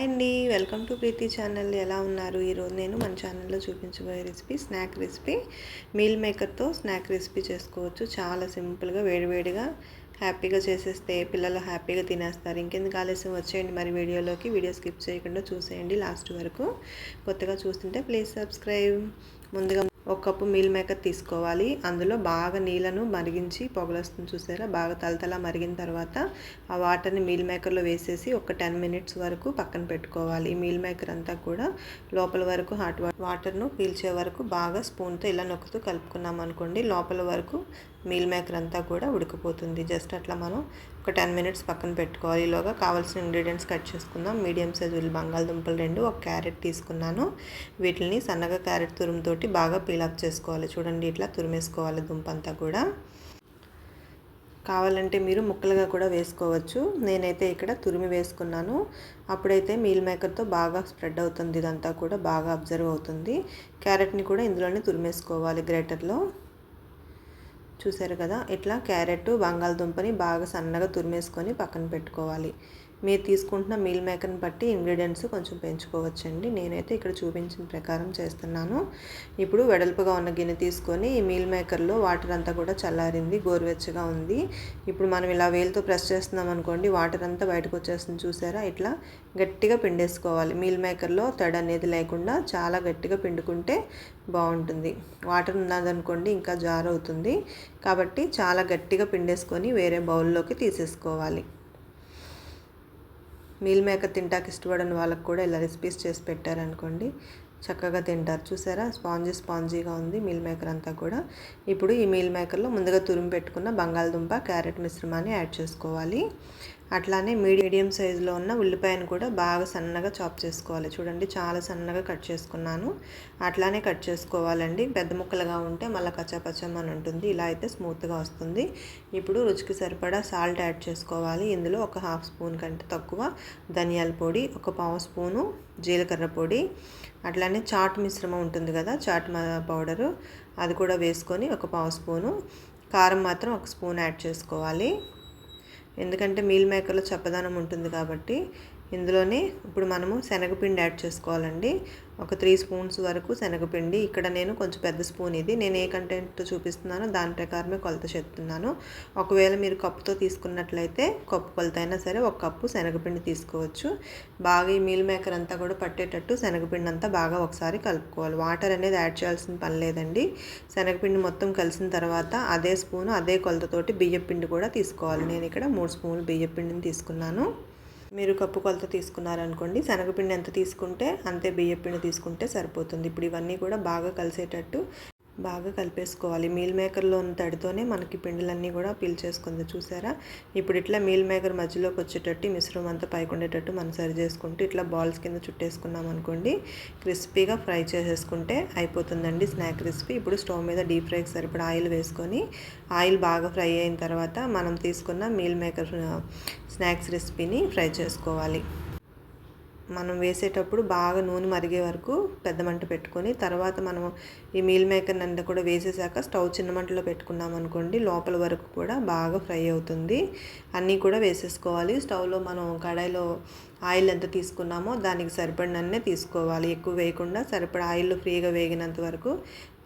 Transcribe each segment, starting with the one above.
Hi అండి. Welcome to Preethi channel. ఎలా ఉన్నారు? ఈరోజు నేను మన ఛానల్లో చూపించబోయే రెసిపీ స్నాక్ రెసిపీ. మీల్ మేకర్తో స్నాక్ రెసిపీ చేసుకోవచ్చు. చాలా సింపుల్గా వేడివేడిగా హ్యాపీగా చేసేస్తే పిల్లలు హ్యాపీగా తినేస్తారు. ఇంకెందుకు ఆలస్యం? వచ్చేయండి మరి వీడియోలోకి. వీడియో స్కిప్ చేయకుండా చూసేయండి లాస్ట్ వరకు. కొత్తగా చూస్తుంటే ప్లీజ్ సబ్స్క్రైబ్. ముందుగా ఒక కప్పు మీల్ మేకర్ తీసుకోవాలి. అందులో బాగా నీళ్ళను మరిగించి పొగలొస్తుంది చూసారా? బాగా తలతల మరిగిన తర్వాత ఆ వాటర్ని మీల్ మేకర్లో వేసేసి ఒక టెన్ మినిట్స్ వరకు పక్కన పెట్టుకోవాలి. ఈ మీల్ మేకర్ అంతా కూడా లోపల వరకు హాట్ వాటర్ను పీల్చే వరకు బాగా స్పూన్తో ఇలా నొక్కుతూ కలుపుకున్నాం అనుకోండి లోపల వరకు మీల్ మేకర్ అంతా కూడా ఉడికిపోతుంది. జస్ట్ అట్లా మనం ఒక టెన్ మినిట్స్ పక్కన పెట్టుకోవాలి. ఈలోగా కావాల్సిన ఇంగ్రీడియంట్స్ కట్ చేసుకుందాం. మీడియం సైజ్ వీళ్ళు బంగాళదుంపలు రెండు ఒక క్యారెట్ తీసుకున్నాను. వీటిని సన్నగా క్యారెట్ తురుముతోటి బాగా పీలప్ చేసుకోవాలి. చూడండి ఇట్లా తురిమేసుకోవాలి దుంప అంతా కూడా. కావాలంటే మీరు ముక్కలుగా కూడా వేసుకోవచ్చు. నేనైతే ఇక్కడ తురిమి వేసుకున్నాను. అప్పుడైతే మీల్ మేకర్తో బాగా స్ప్రెడ్ అవుతుంది. ఇదంతా కూడా బాగా అబ్జర్వ్ అవుతుంది. క్యారెట్ని కూడా ఇందులోనే తురిమేసుకోవాలి గ్రేటర్లో. చూసారు కదా? ఇట్లా క్యారెట్ బంగాళదుంపని బాగా సన్నగా తురిమేసుకొని పక్కన పెట్టుకోవాలి. మీరు తీసుకుంటున్న మీల్ మేకర్ని బట్టి ఇంగ్రీడియంట్స్ కొంచెం పెంచుకోవచ్చండి. నేనైతే ఇక్కడ చూపించిన ప్రకారం చేస్తున్నాను. ఇప్పుడు వెడల్పుగా ఉన్న గిన్నె తీసుకొని ఈ మీల్ మేకర్లో వాటర్ అంతా కూడా చల్లారింది గోరువెచ్చగా ఉంది. ఇప్పుడు మనం ఇలా వేలుతో ప్రెస్ చేస్తున్నాం అనుకోండి వాటర్ అంతా బయటకు వచ్చేస్తుంది చూసారా? ఇట్లా గట్టిగా పిండేసుకోవాలి. మీల్ మేకర్లో తడి అనేది లేకుండా చాలా గట్టిగా పిండుకుంటే బాగుంటుంది. వాటర్ ఉన్నదనుకోండి ఇంకా జార్ అవుతుంది కాబట్టి చాలా గట్టిగా పిండేసుకొని వేరే బౌల్లోకి తీసేసుకోవాలి. మీల్ మేకర్ తింటాక ఇష్టపడని వాళ్ళకి కూడా ఇలా రెసిపీస్ చేసి పెట్టారనుకోండి చక్కగా తింటారు. చూసారా? స్పాంజీ స్పాంజీగా ఉంది మీల్ మేకర్ అంతా కూడా. ఇప్పుడు ఈ మీల్ మేకర్లో ముందుగా తురిమి పెట్టుకున్న బంగాళదుంప క్యారెట్ మిశ్రమాన్ని యాడ్ చేసుకోవాలి. అట్లానే మీడియం సైజులో ఉన్న ఉల్లిపాయను కూడా బాగా సన్నగా చాప్ చేసుకోవాలి. చూడండి చాలా సన్నగా కట్ చేసుకున్నాను. అట్లానే కట్ చేసుకోవాలండి. పెద్ద ముక్కలుగా ఉంటే మళ్ళీ కచ్చాపచ్చం అని ఉంటుంది ఇలా అయితే స్మూత్గా వస్తుంది. ఇప్పుడు రుచికి సరిపడా సాల్ట్ యాడ్ చేసుకోవాలి. ఇందులో ఒక హాఫ్ స్పూన్ కంటే తక్కువ ధనియాల పొడి ఒక పావు స్పూను జీలకర్ర పొడి అట్లానే చాట్ మిశ్రమం ఉంటుంది కదా చాట్ పౌడరు. అది కూడా వేసుకొని ఒక పావు స్పూను. కారం మాత్రం ఒక స్పూన్ యాడ్ చేసుకోవాలి. ఎందుకంటే మీల్ మేకర్లో చప్పదనం ఉంటుంది కాబట్టి ఇందులోనే ఇప్పుడు మనము శనగపిండి యాడ్ చేసుకోవాలండి. ఒక త్రీ స్పూన్స్ వరకు శనగపిండి. ఇక్కడ నేను కొంచెం పెద్ద స్పూన్ ఇది. నేను ఏ కంటెంట్ చూపిస్తున్నానో దాని ప్రకారమే కొలత చెప్తున్నాను. ఒకవేళ మీరు కప్పుతో తీసుకున్నట్లయితే కప్పు కొలత అయినా సరే ఒక కప్పు శనగపిండి తీసుకోవచ్చు. బాగా ఈ మీల్ మేకర్ అంతా కూడా పట్టేటట్టు శనగపిండి అంతా బాగా ఒకసారి కలుపుకోవాలి. వాటర్ అనేది యాడ్ చేయాల్సిన పని లేదండి. శనగపిండి మొత్తం కలిసిన తర్వాత అదే స్పూను అదే కొలతతోటి బియ్యపిండి కూడా తీసుకోవాలి. నేను ఇక్కడ మూడు స్పూన్లు బియ్యపిండిని తీసుకున్నాను. మీరు కప్పు కొలత తీసుకున్నారనుకోండి శనగపిండి ఎంత తీసుకుంటే అంతే బియ్యపిండి తీసుకుంటే సరిపోతుంది. ఇప్పుడు ఇవన్నీ కూడా బాగా కలిసేటట్టు బాగా కలిపేసుకోవాలి. మీల్ మేకర్లో ఉన్న తడితోనే మనకి పిండిలన్నీ కూడా పీల్చేసుకుంది చూసారా? ఇప్పుడు ఇట్లా మీల్ మేకర్ మధ్యలోకి వచ్చేటట్టు మిశ్రమం అంతా పైకి ఉండేటట్టు మనం సరి చేసుకుంటూ ఇట్లా బాల్స్ కింద చుట్టేసుకున్నాం అనుకోండి క్రిస్పీగా ఫ్రై చేసేసుకుంటే అయిపోతుందండి స్నాక్ రెసిపీ. ఇప్పుడు స్టవ్ మీద డీప్ ఫ్రైకి సరిపడా ఆయిల్ వేసుకొని ఆయిల్ బాగా ఫ్రై అయిన తర్వాత మనం తీసుకున్న మీల్ మేకర్ స్నాక్స్ రెసిపీని ఫ్రై చేసుకోవాలి. మనం వేసేటప్పుడు బాగా నూనె మరిగే వరకు పెద్ద మంట పెట్టుకొని తర్వాత మనం ఈ మీల్ మేకర్ అంతా కూడా వేసేసాక స్టవ్ చిన్న మంటలో పెట్టుకున్నాం అనుకోండి లోపల వరకు కూడా బాగా ఫ్రై అవుతుంది. అన్నీ కూడా వేసేసుకోవాలి. స్టవ్లో మనం కడాయిలో ఆయిల్ ఎంత తీసుకున్నామో దానికి సరిపడినన్నే తీసుకోవాలి. ఎక్కువ వేయకుండా సరిపడ ఆయిల్ ఫ్రీగా వేగినంత వరకు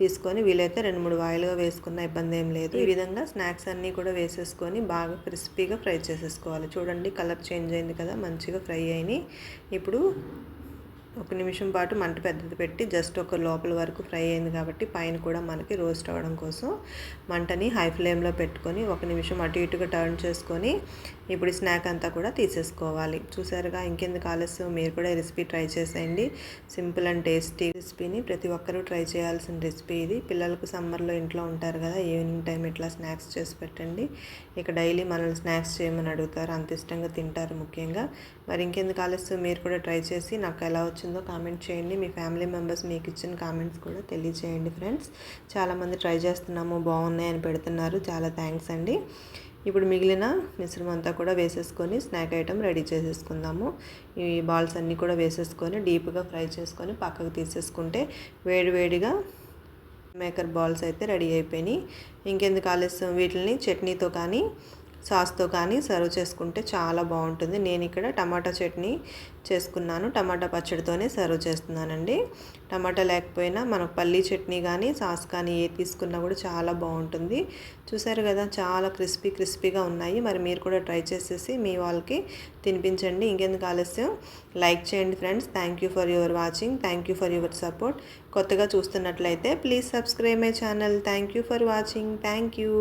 తీసుకొని వీలైతే రెండు మూడు ఆయిల్గా వేసుకున్న ఇబ్బంది ఏం లేదు. ఈ విధంగా స్నాక్స్ అన్నీ కూడా వేసేసుకొని బాగా క్రిస్పీగా ఫ్రై చేసేసుకోవాలి. చూడండి కలర్ చేంజ్ అయింది కదా మంచిగా ఫ్రై అయినాయి. ఇప్పుడు ఒక నిమిషం పాటు మంట పెద్దది పెట్టి జస్ట్ ఒక లోపల వరకు ఫ్రై అయింది కాబట్టి పైన కూడా మనకి రోస్ట్ అవ్వడం కోసం మంటని హై ఫ్లేమ్లో పెట్టుకొని ఒక నిమిషం అటు ఇటుగా టర్న్ చేసుకొని ఇప్పుడు స్నాక్ అంతా కూడా తీసేసుకోవాలి. చూసారుగా? ఇంకెందుకు ఆలస్యం? మీరు కూడా రెసిపీ ట్రై చేసేయండి. సింపుల్ అండ్ టేస్టీ రెసిపీని ప్రతి ఒక్కరూ ట్రై చేయాల్సిన రెసిపీ ఇది. పిల్లలకు సమ్మర్లో ఇంట్లో ఉంటారు కదా ఈవినింగ్ టైం ఇట్లా స్నాక్స్ చేసి పెట్టండి. ఇక డైలీ మనల్ని స్నాక్స్ చేయమని అడుగుతారు. అంత ఇష్టంగా తింటారు ముఖ్యంగా. మరి ఇంకెందుకు ఆలస్యం? మీరు కూడా ట్రై చేసి నాకు ఎలా వచ్చిందో కామెంట్ చేయండి. మీ ఫ్యామిలీ మెంబర్స్ మీకు ఇచ్చిన కామెంట్స్ కూడా తెలియజేయండి ఫ్రెండ్స్ చాలామంది ట్రై చేస్తున్నాము బాగున్నాయని పెడుతున్నారు. చాలా థ్యాంక్స్ అండి. ఇప్పుడు మిగిలిన మిశ్రమం అంతా కూడా వేసేసుకొని స్నాక్ ఐటమ్ రెడీ చేసేసుకుందాము. ఈ బాల్స్ అన్నీ కూడా వేసేసుకొని డీప్గా ఫ్రై చేసుకొని పక్కకు తీసేసుకుంటే వేడివేడిగా మేకర్ బాల్స్ అయితే రెడీ అయిపోయినాయి. ఇంకెందుకు ఆలస్యం? వీటిని చట్నీతో కానీ సాస్తో కానీ సర్వ్ చేసుకుంటే చాలా బాగుంటుంది. నేను ఇక్కడ టమాటా చట్నీ చేసుకున్నాను. టమాటా పచ్చడితోనే సర్వ్ చేస్తున్నానండి. టమాటా లేకపోయినా మనకు పల్లీ చట్నీ కానీ సాస్ కానీ ఏ తీసుకున్నా కూడా చాలా బాగుంటుంది. చూసారు కదా చాలా క్రిస్పీ క్రిస్పీగా ఉన్నాయి. మరి మీరు కూడా ట్రై చేసేసి మీ వాళ్ళకి తినిపించండి. ఇంకెందుకు ఆలస్యం? లైక్ చేయండి friends. Thank you for your watching. Thank you for your support. కొత్తగా చూస్తున్నట్లయితే please subscribe my channel. Thank you for watching. Thank you.